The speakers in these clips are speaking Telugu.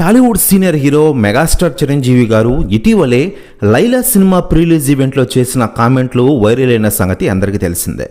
Tollywood senior hero megastar Chiranjeevi garu ఇటీవలే లైలా సినిమా ప్రీలీజ్ ఈవెంట్లో చేసిన కామెంట్లు వైరల్ అయిన సంగతి అందరికీ తెలిసిందే.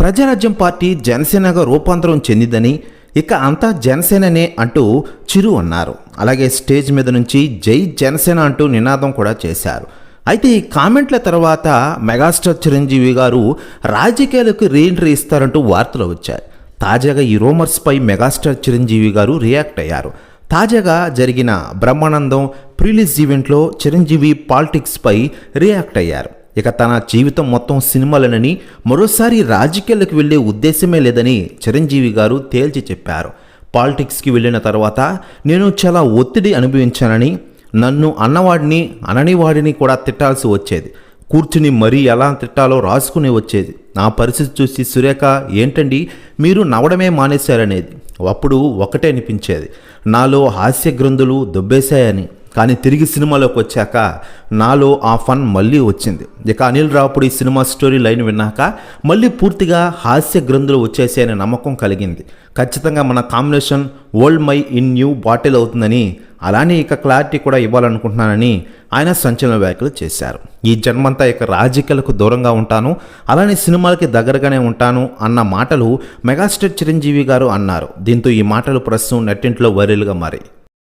ప్రజారాజ్యం పార్టీ జనసేనగా రూపాంతరం చెందిందని ఇక అంతా జనసేననే అంటూ చిరు అన్నారు. అలాగే స్టేజ్ మీద నుంచి జై జనసేన అంటూ నినాదం కూడా చేశారు. అయితే ఈ కామెంట్ల తర్వాత మెగాస్టార్ చిరంజీవి గారు రాజకీయాలకు రీఎంట్రీ ఇస్తారంటూ వార్తలు వచ్చాయి. తాజాగా ఈ రూమర్స్పై మెగాస్టార్ చిరంజీవి గారు రియాక్ట్ అయ్యారు. తాజాగా జరిగిన బ్రహ్మానందం ప్రిలీజ్ ఈవెంట్లో చిరంజీవి పాలిటిక్స్పై రియాక్ట్ అయ్యారు. ఇక తన జీవితం మొత్తం సినిమాలనని మరోసారి రాజకీయాలకు వెళ్ళే ఉద్దేశమే లేదని చిరంజీవి గారు తేల్చి చెప్పారు. పాలిటిక్స్కి వెళ్ళిన తర్వాత నేను చాలా ఒత్తిడి అనుభవించానని నన్ను అన్నవాడిని అననివాడిని కూడా తిట్టాల్సి వచ్చేది. కూర్చుని మరీ ఎలా తిట్టాలో రాసుకుని వచ్చేది. నా పరిస్థితి చూసి సురేఖ ఏంటండి? మీరు నవ్వడమే మానేశారనేది. అప్పుడు ఒకటే అనిపించేది. నాలో హాస్య గ్రంథులు దొబ్బేశాయని. కానీ తిరిగి సినిమాలోకి వచ్చాక నాలో ఆ ఫన్ మళ్ళీ వచ్చింది. ఇక అనిల్ రావుపుడి ఈ సినిమా స్టోరీ లైన్ విన్నాక మళ్ళీ పూర్తిగా హాస్య గ్రంథులు వచ్చేసాయనే నమ్మకం కలిగింది. ఖచ్చితంగా మన combination old wine in new bottle అవుతుందని అలానే ఇక క్లారిటీ కూడా ఇవ్వాలనుకుంటున్నానని ఆయన సంచలన వ్యాఖ్యలు చేశారు. ఈ జన్మంతా ఇక రాజకీయాలకు దూరంగా ఉంటాను అలానే సినిమాలకి దగ్గరగానే ఉంటాను అన్న మాటలు మెగాస్టార్ చిరంజీవి గారు అన్నారు. దీంతో ఈ మాటలు ప్రస్తుతం నెట్టింట్లో వైరల్గా మారాయి.